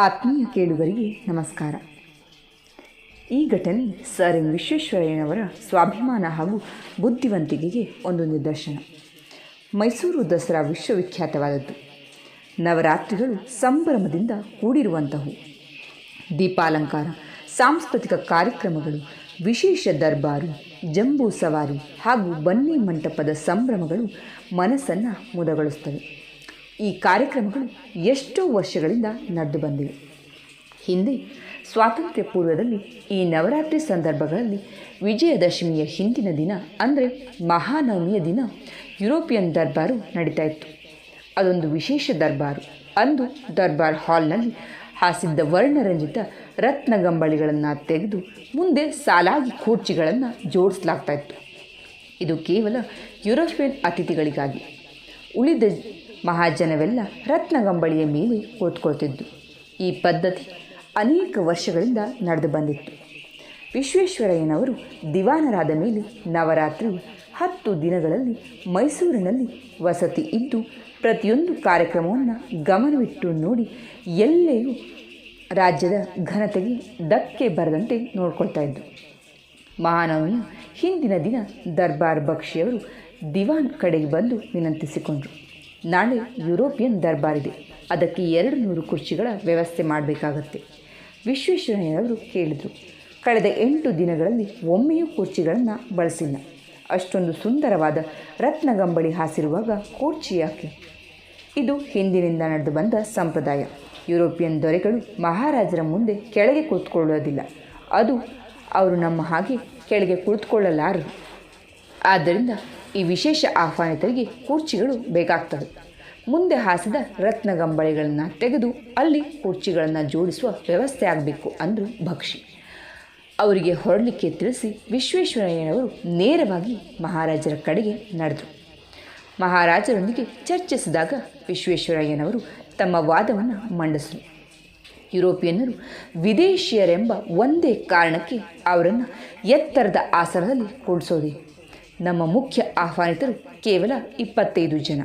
ಆತ್ಮೀಯ ಕೇಳುಗರಿಗೆ ನಮಸ್ಕಾರ. ಈ ಘಟನೆ ಸರ್ ಎಂ ವಿಶ್ವೇಶ್ವರಯ್ಯನವರ ಸ್ವಾಭಿಮಾನ ಹಾಗೂ ಬುದ್ಧಿವಂತಿಕೆಗೆ ಒಂದು ನಿದರ್ಶನ. ಮೈಸೂರು ದಸರಾ ವಿಶ್ವವಿಖ್ಯಾತವಾದದ್ದು. ನವರಾತ್ರಿಗಳು ಸಂಭ್ರಮದಿಂದ ಕೂಡಿರುವಂತಹವು. ದೀಪಾಲಂಕಾರ, ಸಾಂಸ್ಕೃತಿಕ ಕಾರ್ಯಕ್ರಮಗಳು, ವಿಶೇಷ ದರ್ಬಾರು, ಜಂಬೂ ಸವಾರಿ ಹಾಗೂ ಬನ್ನಿ ಮಂಟಪದ ಸಂಭ್ರಮಗಳು ಮನಸ್ಸನ್ನು ಮುದಗೊಳಿಸ್ತವೆ ಈ ಕಾರ್ಯಕ್ರಮಗಳು ಎಷ್ಟೋ ವರ್ಷಗಳಿಂದ ನಡೆದು ಬಂದಿವೆ. ಹಿಂದೆ ಸ್ವಾತಂತ್ರ್ಯ ಪೂರ್ವದಲ್ಲಿ ಈ ನವರಾತ್ರಿ ಸಂದರ್ಭಗಳಲ್ಲಿ ವಿಜಯದಶಮಿಯ ಹಿಂದಿನ ದಿನ ಅಂದರೆ ಮಹಾನವಮಿಯ ದಿನ ಯುರೋಪಿಯನ್ ದರ್ಬಾರು ನಡೀತಾ ಇತ್ತು. ಅದೊಂದು ವಿಶೇಷ ದರ್ಬಾರು. ಅಂದು ದರ್ಬಾರ್ ಹಾಲ್ನಲ್ಲಿ ಹಾಸಿದ್ದ ವರ್ಣರಂಜಿತ ರತ್ನಗಂಬಳಿಗಳನ್ನು ತೆಗೆದು ಮುಂದೆ ಸಾಲಾಗಿ ಕುರ್ಚಿಗಳನ್ನು ಜೋಡಿಸಲಾಗ್ತಾ ಇತ್ತು. ಇದು ಕೇವಲ ಯುರೋಪಿಯನ್ ಅತಿಥಿಗಳಿಗಾಗಿ. ಉಳಿದ ಮಹಾಜನವೆಲ್ಲ ರತ್ನಗಂಬಳಿಯ ಮೇಲೆ ಕೂತ್ಕೊಳ್ತಿದ್ದು ಈ ಪದ್ಧತಿ ಅನೇಕ ವರ್ಷಗಳಿಂದ ನಡೆದು ಬಂದಿತ್ತು. ವಿಶ್ವೇಶ್ವರಯ್ಯನವರು ದಿವಾನರಾದ ಮೇಲೆ ನವರಾತ್ರಿ ಹತ್ತು ದಿನಗಳಲ್ಲಿ ಮೈಸೂರಿನಲ್ಲಿ ವಸತಿ ಇದ್ದು, ಪ್ರತಿಯೊಂದು ಕಾರ್ಯಕ್ರಮವನ್ನು ಗಮನವಿಟ್ಟು ನೋಡಿ ಎಲ್ಲೆಯೂ ರಾಜ್ಯದ ಘನತೆಗೆ ಧಕ್ಕೆ ಬರದಂತೆ ನೋಡ್ಕೊಳ್ತಾ ಇದ್ದು. ಮಹಾನವಮಿಯ ಹಿಂದಿನ ದಿನ ದರ್ಬಾರ್ ಬಕ್ಷಿಯವರು ದಿವಾನ್ ಕಡೆಗೆ ಬಂದು ವಿನಂತಿಸಿಕೊಂಡರು. ನಾಳೆ ಯುರೋಪಿಯನ್ ದರ್ಬಾರಿದೆ. ಅದಕ್ಕೆ ಎರಡು ನೂರು ಕುರ್ಚಿಗಳ ವ್ಯವಸ್ಥೆ ಮಾಡಬೇಕಾಗತ್ತೆ. ವಿಶ್ವೇಶ್ವರಯ್ಯನವರು ಕೇಳಿದರು ಕಳೆದ ಎಂಟು ದಿನಗಳಲ್ಲಿ ಒಮ್ಮೆಯೂ ಕುರ್ಚಿಗಳನ್ನು ಬಳಸಿಲ್ಲ. ಅಷ್ಟೊಂದು ಸುಂದರವಾದ ರತ್ನಗಂಬಳಿ ಹಾಸಿರುವಾಗ ಕುರ್ಚಿ ಯಾಕೆ? ಇದು ಹಿಂದಿನಿಂದ ನಡೆದು ಬಂದ ಸಂಪ್ರದಾಯ. ಯುರೋಪಿಯನ್ ದೊರೆಗಳು ಮಹಾರಾಜರ ಮುಂದೆ ಕೆಳಗೆ ಕೂತ್ಕೊಳ್ಳೋದಿಲ್ಲ. ಅದು ಅವರು ನಮ್ಮ ಹಾಗೆ ಕೆಳಗೆ ಕುಳಿತುಕೊಳ್ಳಲಾರರು. ಆದ್ದರಿಂದ ಈ ವಿಶೇಷ ಆಹ್ವಾನಿತರಿಗೆ ಕುರ್ಚಿಗಳು ಬೇಕಾಗ್ತವೆ. ಮುಂದೆ ಹಾಸಿದ ರತ್ನಗಂಬಳಿಗಳನ್ನು ತೆಗೆದು ಅಲ್ಲಿ ಕುರ್ಚಿಗಳನ್ನು ಜೋಡಿಸುವ ವ್ಯವಸ್ಥೆ ಆಗಬೇಕು ಅಂದರು ಭಕ್ಷಿ. ಅವರಿಗೆ ಹೊರಡಲಿಕ್ಕೆ ತಿಳಿಸಿ ವಿಶ್ವೇಶ್ವರಯ್ಯನವರು ನೇರವಾಗಿ ಮಹಾರಾಜರ ಕಡೆಗೆ ನಡೆದರು. ಮಹಾರಾಜರೊಂದಿಗೆ ಚರ್ಚಿಸಿದಾಗ ವಿಶ್ವೇಶ್ವರಯ್ಯನವರು ತಮ್ಮ ವಾದವನ್ನು ಮಂಡಿಸಿದರು. ಯುರೋಪಿಯನ್ನರು ವಿದೇಶಿಯರೆಂಬ ಒಂದೇ ಕಾರಣಕ್ಕೆ ಅವರನ್ನು ಎತ್ತರದ ಆಸನದಲ್ಲಿ ಕೂಡಿಸೋದೆ ನಮ್ಮ ಮುಖ್ಯ ಆಹ್ವಾನಿತರು ಕೇವಲ ಇಪ್ಪತ್ತೈದು ಜನ.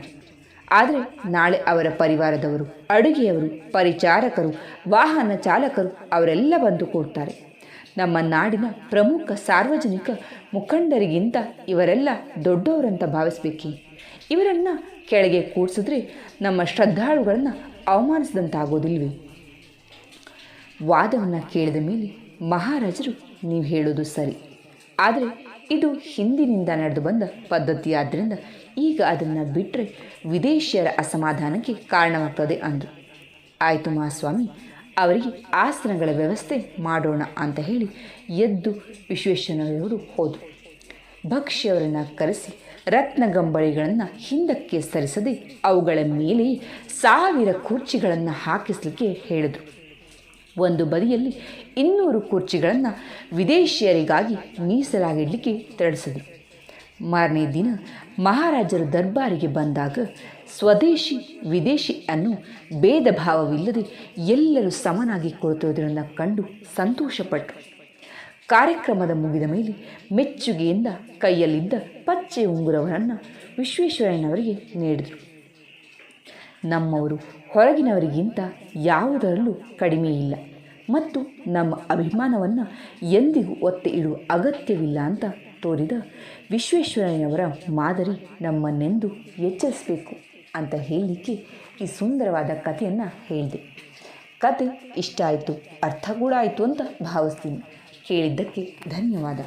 ಆದರೆ ನಾಳೆ ಅವರ ಪರಿವಾರದವರು, ಅಡುಗೆಯವರು, ಪರಿಚಾರಕರು, ವಾಹನ ಚಾಲಕರು ಅವರೆಲ್ಲ ಬಂದು ಕೊಡ್ತಾರೆ. ನಮ್ಮ ನಾಡಿನ ಪ್ರಮುಖ ಸಾರ್ವಜನಿಕ ಮುಖಂಡರಿಗಿಂತ ಇವರೆಲ್ಲ ದೊಡ್ಡವರಂತ ಭಾವಿಸ್ಬೇಕಿ? ಇವರನ್ನು ಕೆಳಗೆ ಕೂಡಿಸಿದ್ರೆ ನಮ್ಮ ಶ್ರದ್ಧಾಳುಗಳನ್ನು ಅವಮಾನಿಸಿದಂತಾಗೋದಿಲ್ವೇ? ವಾದವನ್ನು ಕೇಳಿದ ಮೇಲೆ ಮಹಾರಾಜರು ನೀವು ಹೇಳೋದು ಸರಿ. ಆದರೆ ಇದು ಹಿಂದಿನಿಂದ ನಡೆದು ಬಂದ ಪದ್ಧತಿಯಾದ್ದರಿಂದ ಈಗ ಅದನ್ನು ಬಿಟ್ಟರೆ ವಿದೇಶಿಯರ ಅಸಮಾಧಾನಕ್ಕೆ ಕಾರಣವಾಗ್ತದೆ ಅಂದರು ಆಯಿತು ಮಹಾಸ್ವಾಮಿ ಅವರಿಗೆ ಆಸನಗಳ ವ್ಯವಸ್ಥೆ ಮಾಡೋಣ ಅಂತ ಹೇಳಿ ಎದ್ದು ವಿಶ್ವೇಶ್ವರಯ್ಯವರು ಹೋದರು. ಭಕ್ಷ್ಯವರನ್ನು ಕರೆಸಿ ರತ್ನಗಂಬಳಿಗಳನ್ನು ಹಿಂದಕ್ಕೆ ಸರಿಸದೆ ಅವುಗಳ ಮೇಲೆ ಸಾವಿರ ಕುರ್ಚಿಗಳನ್ನು ಹಾಕಿಸಲಿಕ್ಕೆ ಹೇಳಿದರು. ಒಂದು ಬದಿಯಲ್ಲಿ ಇನ್ನೂರು ಕುರ್ಚಿಗಳನ್ನು ವಿದೇಶಿಯರಿಗಾಗಿ ಮೀಸಲಾಗಿಡಲಿಕ್ಕೆ ತೆರಳಿಸಿದರು. ಮಾರನೇ ದಿನ ಮಹಾರಾಜರು ದರ್ಬಾರಿಗೆ ಬಂದಾಗ ಸ್ವದೇಶಿ ವಿದೇಶಿ ಅನ್ನು ಭೇದ ಭಾವವಿಲ್ಲದೆ ಎಲ್ಲರೂ ಸಮನಾಗಿ ಕುಳಿತಿರುವುದನ್ನು ಕಂಡು ಸಂತೋಷಪಟ್ಟರು ಕಾರ್ಯಕ್ರಮದ ಮುಗಿದ ಮೇಲೆ ಮೆಚ್ಚುಗೆಯಿಂದ ಕೈಯಲ್ಲಿದ್ದ ಪಚ್ಚೆ ಉಂಗುರವರನ್ನು ವಿಶ್ವೇಶ್ವರಯ್ಯನವರಿಗೆ ನೀಡಿದರು. ನಮ್ಮವರು ಹೊರಗಿನವರಿಗಿಂತ ಯಾವುದರಲ್ಲೂ ಕಡಿಮೆ ಇಲ್ಲ. ಮತ್ತು ನಮ್ಮ ಅಭಿಮಾನವನ್ನು ಎಂದಿಗೂ ಒತ್ತೆ ಇಡುವ ಅಗತ್ಯವಿಲ್ಲ ಅಂತ ತೋರಿದ ವಿಶ್ವೇಶ್ವರಯ್ಯನವರ ಮಾದರಿ ನಮ್ಮನ್ನೆಂದು ಎಚ್ಚರಿಸಬೇಕು ಅಂತ ಹೇಳಲಿಕ್ಕೆ ಈ ಸುಂದರವಾದ ಕಥೆಯನ್ನು ಹೇಳಿದೆ. ಕತೆ ಇಷ್ಟ ಆಯಿತು, ಅರ್ಥ ಕೂಡ ಆಯಿತು ಅಂತ ಭಾವಿಸ್ತೀನಿ. ಕೇಳಿದ್ದಕ್ಕೆ ಧನ್ಯವಾದ.